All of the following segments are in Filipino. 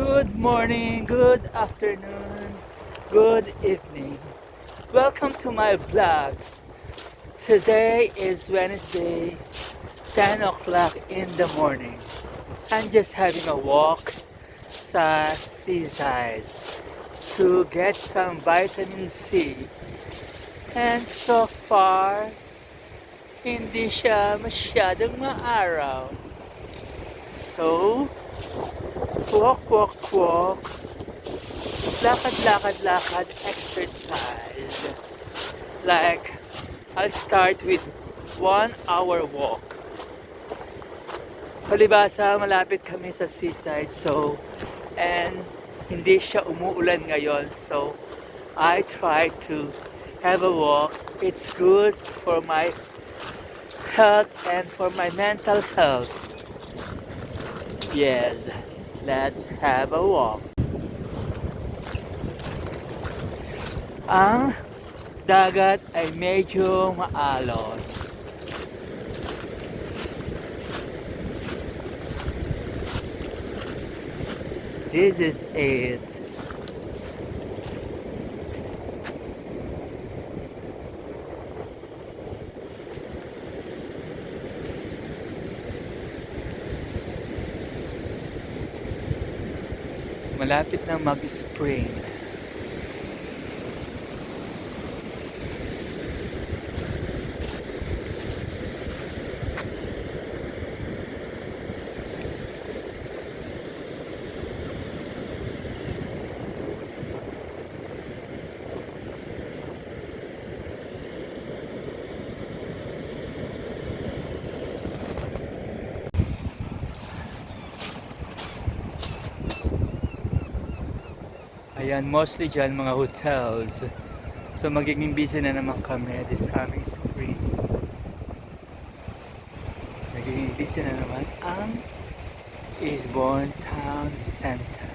Good morning, good afternoon, good evening. Welcome to my vlog. Today is Wednesday, 10 o'clock in the morning. I'm just having a walk sa seaside to get some vitamin C. And so far, hindi siya masyadong maaraw. So, walk, walk, walk. Lakad, lakad, lakad, exercise. Like, I'll start with one hour walk. Palibasa, malapit kami sa seaside. So, and hindi siya umuulan ngayon. So, I try to have a walk. It's good for my health and for my mental health. Yes, let's have a walk. Ang dagat ay medyo maalon. This is it. Malapit na mag-spring. Ayan, mostly dyan mga hotels. So magiging busy na naman kami this coming spring. Magiging busy na naman ang Eastbourne Town Center.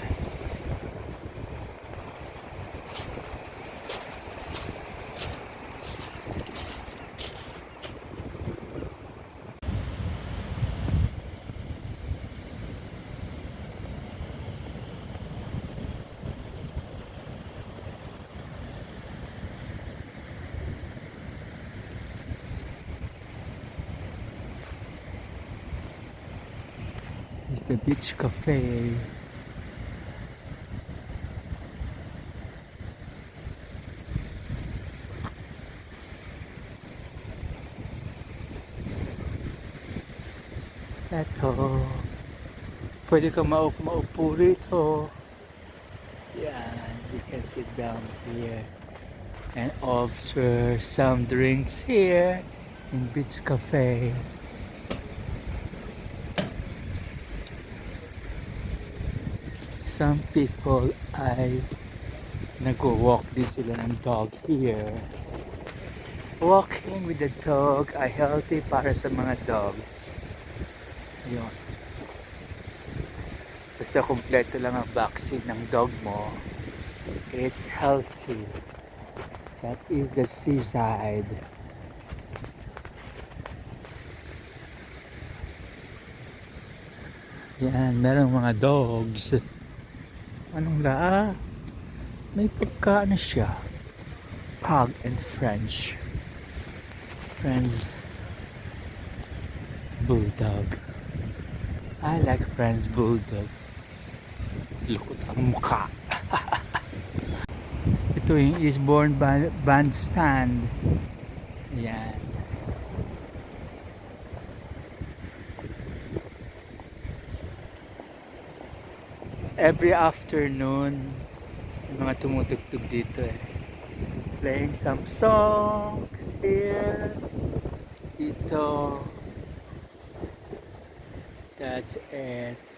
It's the beach cafe. Eto. Pwede ka mau maupo rito. Yan. You can sit down here and order some drinks here in Beach Cafe. Some people ay nag-walk din sila ng dog here. Walking with the dog ay healthy para sa mga dogs. Yun. Basta kumpleto lang ang vaccine ng dog mo, it's healthy. That is the seaside. Yan, merong mga dogs. Anong laa? May pagka ano siya. Pug and French. French Bulldog. I like French Bulldog. Lukot ang mukha. Ito yung Eastbourne Ba- Bandstand. Yan. Every afternoon. May mga tumutugtog dito eh. Playing some songs here. Dito. That's it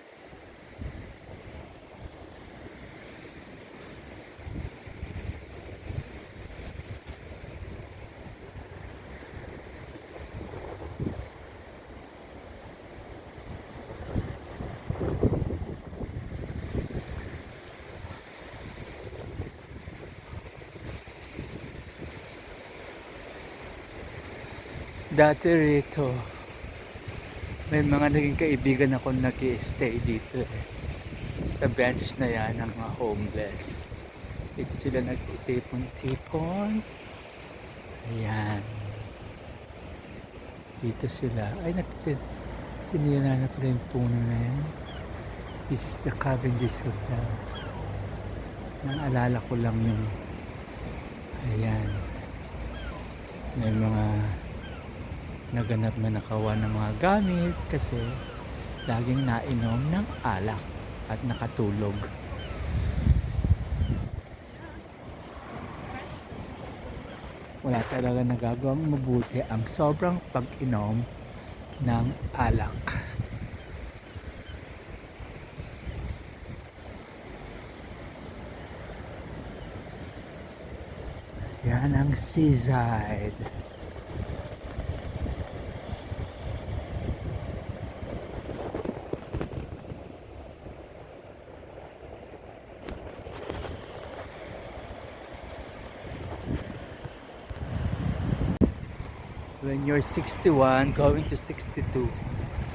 Dati rito, may mga naging kaibigan ako nag stay dito eh. sa bench na yan ng mga homeless. Dito sila nagtitipon-tipon. Ayan. Dito sila. Ay, nagtitipon. Sinira na pala yung puno na yan. This is the Cavendish Hotel. Naalala ko lang yung ayan. May mga naganap na nakawa ng mga gamit kasi laging nainom ng alak at nakatulog. Wala talaga nagagawang mabuti ang sobrang pag-inom ng alak. Yan ang seaside. when you're 61 going to 62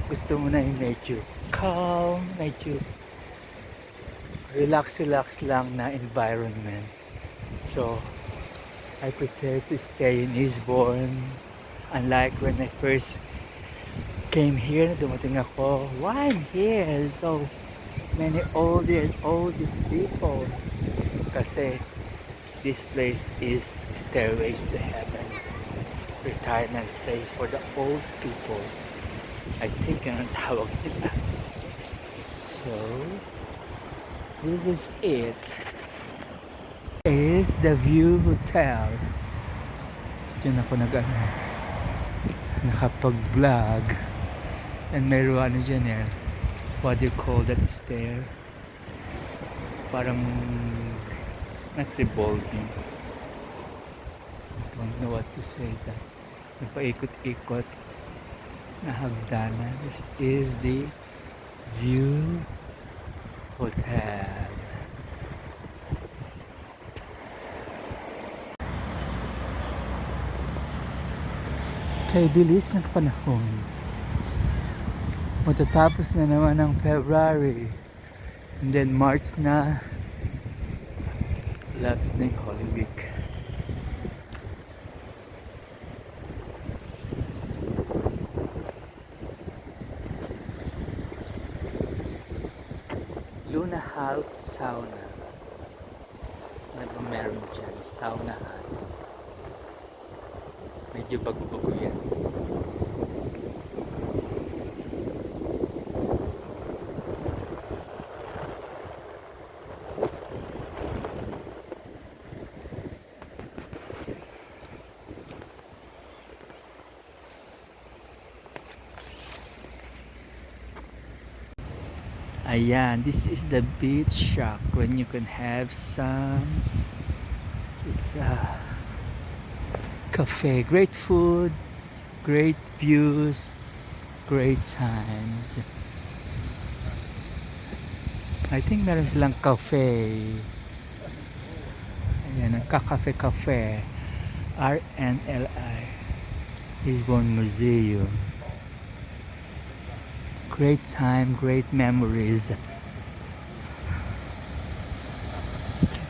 gusto mo na yung medyo calm medyo relax relax lang na environment. So I prepare to stay in Eastbourne. Unlike when I first came here dumating ako why I'm here? So many old and oldest people. Kasi this place is stairways to heaven retirement place for the old people. I think yun ang tawag nila. So, this is it. Is the View Hotel. Diyan ako nag ano, nakapag-vlog. And meron ano dyan eh. What do you call that there? Parang not revolving. don't know what to say that nagpaikot-ikot na hagdanan this is the view hotel. Kay bilis ng panahon. Matatapos na naman ang February. And then March na. Lapit na yung Holy Week Luna Hut Sauna. Ano ba meron dyan? Sauna Hut. Medyo bago-bago yan. Ayan, this is the beach shack when you can have some it's a cafe, great food, great views, great times. I think meron silang cafe. Ayan, nagka-cafe-cafe. RNLI. Lisbon Museum. Great time, great memories.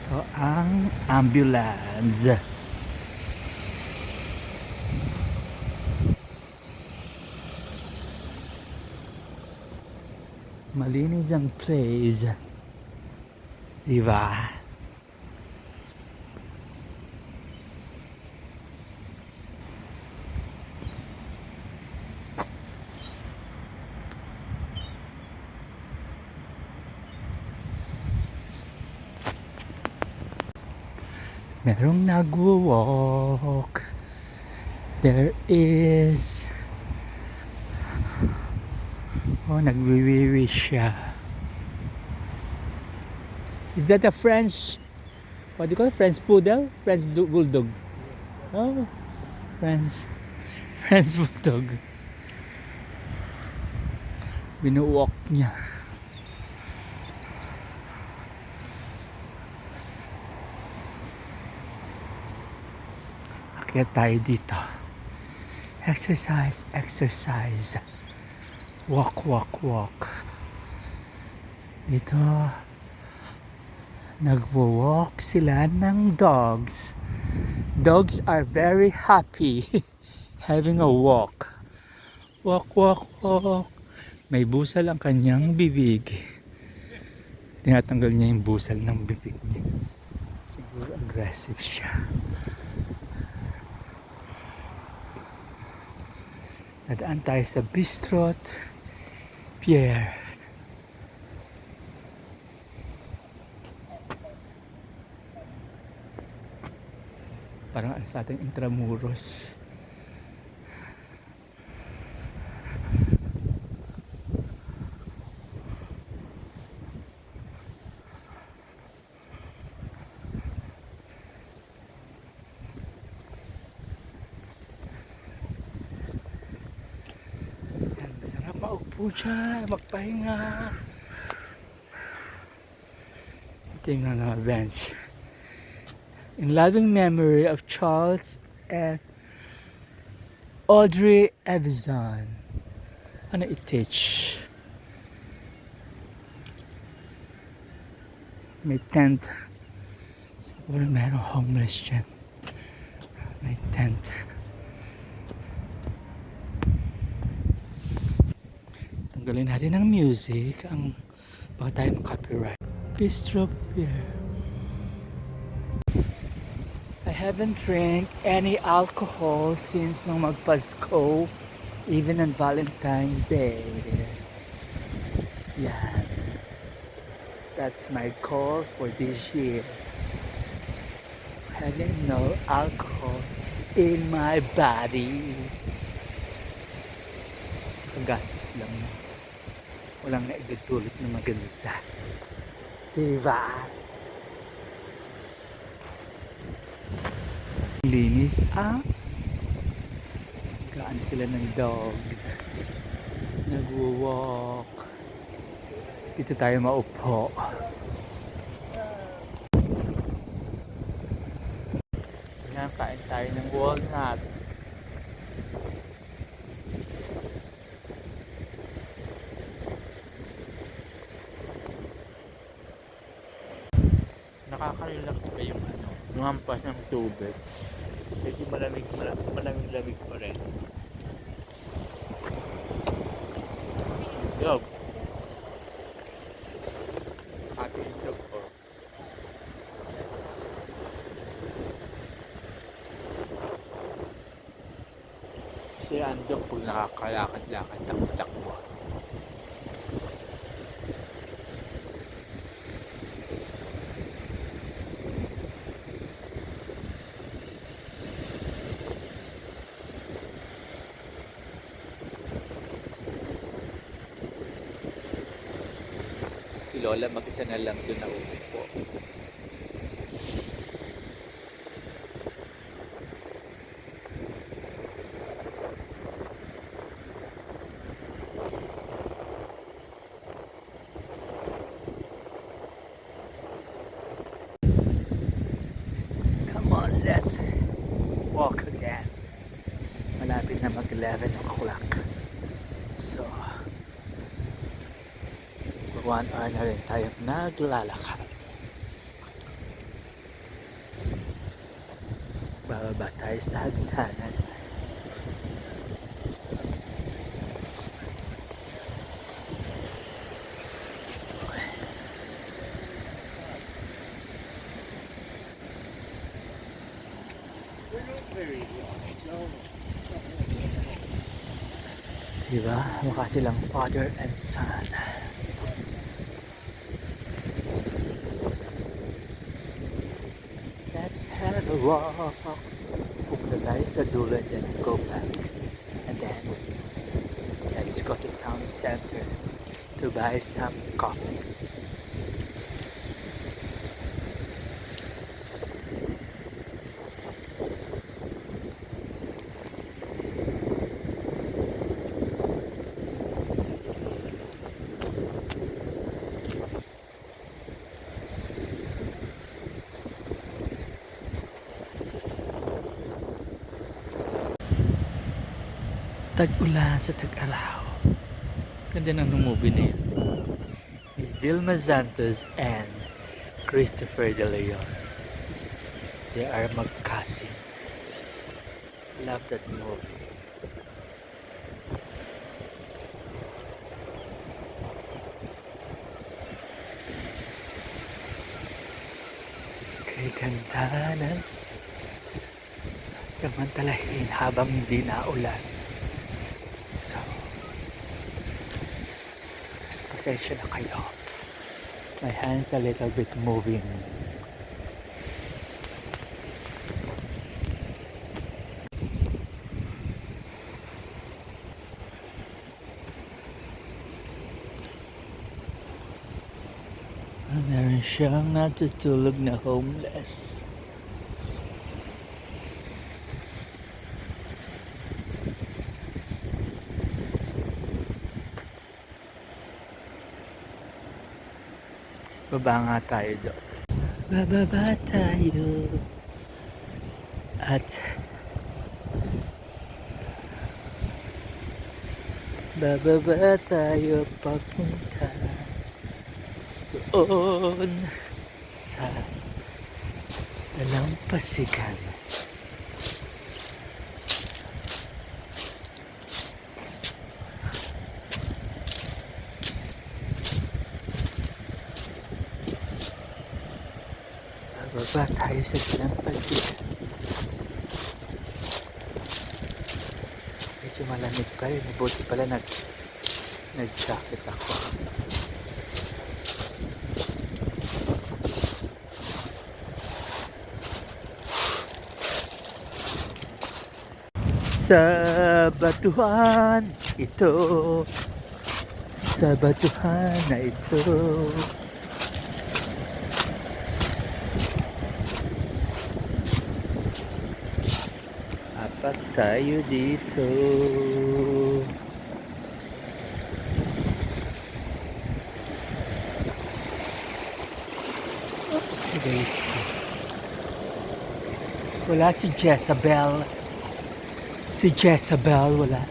Ito ang ambulance. Malinis ang place. Diba? Nagwo-walk. There is Oh, nagwiwiwi siya. Is that a French what do you call it? French poodle? French bulldog. Oh, French French bulldog. Binuwalk niya. Kaya tayo dito. Exercise, exercise. Walk, walk, walk. Dito, nagwo-walk sila ng dogs. Dogs are very happy having a walk. Walk, walk, walk. May busal ang kanyang bibig. Tinatanggal niya yung busal ng bibig niya. Siguro aggressive siya. Nadaan tayo sa Bistrot Pierre. Parang ano sa ating intramuros. Maupo dyan, magpahinga. Bench. In loving memory of Charles and Audrey Evison. Ano i-teach? May tent. Siguro meron homeless dyan. Tanggalin natin ng music ang baka tayo copyright. Bistro Beer. I haven't drank any alcohol since nung magpasko, even on Valentine's Day. Yan. That's my goal for this year. Having no alcohol in my body. Ang gastos. Walang naidudulot na maganda. Diba? Linis ah. Gaano sila ng dogs. Nagwo-walk. Dito tayo maupo. Yan, kain tayo ng walnut. Nakaka-relax ba yung ano, hampas ng tubig? Medyo malamig, malamig, malamig, lamig pa rin. Yo. Happy yung dog ko. Si Andok pag nakakalakad-lakad, takbo-takbo. Si Lola mag-isa na lang doon na umupo. Come on, let's walk again. Malapit na mag 11 o'clock. So, hour na rin tayong naglalakad. Bababa tayo sa hagdanan. Diba? Mukha silang father and son. Let's have a walk. Pupunta tayo sa dulo and then go back. And then, let's go to town center to buy some coffee. Tag-ulan sa tag-araw. Ganda ng movie na yan. Miss Vilma Santos and Christopher De Leon. They are magkasing. Love that movie. Kay ganda ng samantalahin habang hindi na pasensya na kayo. My hands a little bit moving. Ah, Meron siyang natutulog na homeless. Baba nga tayo doon. Bababa tayo. At bababa tayo papunta doon sa dalampasigan. Bababa tayo sa dalampasigan. Medyo malamig pa rin. Buti pala nag nag-jacket ako. Sa batuhan ito Sa batuhan na ito tayo dito Oops, guys. Wala si Jezebel. Si Jezebel, wala.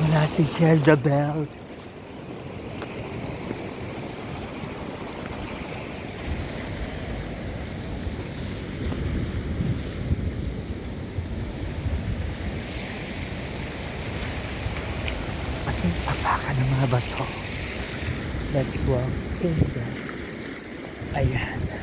Wala si Jezebel. Papaka ng mga bato. Let's walk in there. Ayan.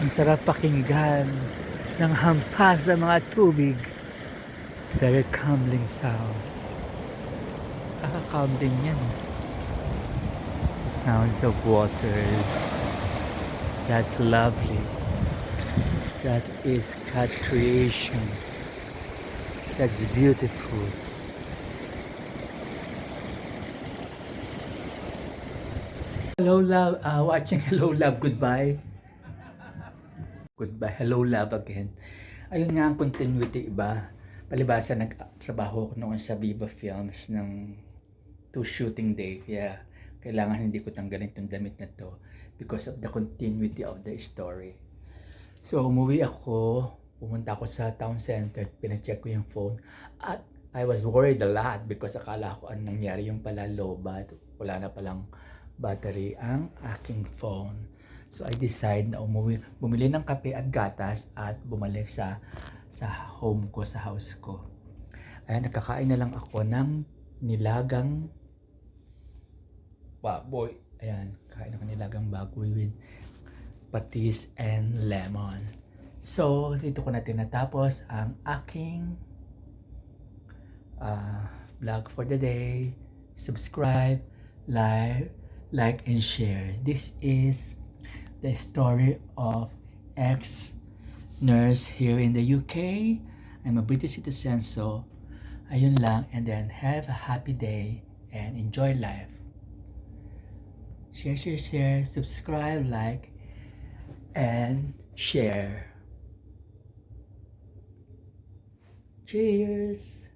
Ang sarap pakinggan ng hampas ng mga tubig. Very calming sound. Nakaka-calm din yan. The sounds of waters. That's lovely. That is God creation. That's beautiful. Hello love, uh, watching Hello Love, goodbye. Goodbye. Hello, love again. Ayun nga ang continuity iba. Palibasa nagtrabaho ko noon sa Viva Films ng two shooting day. Kaya kailangan hindi ko tanggalin itong damit na to because of the continuity of the story. So, umuwi ako. Pumunta ako sa town center. Pinacheck ko yung phone. At I was worried a lot because akala ko anong nangyari yung pala low bat. Wala na palang battery ang aking phone. So I decide na umuwi, bumili ng kape at gatas at bumalik sa sa home ko, sa house ko. Ayan, nakakain na lang ako ng nilagang baboy. Ayan, kain ako nilagang baboy with patis and lemon. So, dito ko na tinatapos ang aking uh, vlog for the day. Subscribe, like, like and share. This is the story of ex nurse here in the UK. I'm a British citizen, so ayun lang. And then have a happy day and enjoy life. Share, share, share. Subscribe, like, and share. Cheers!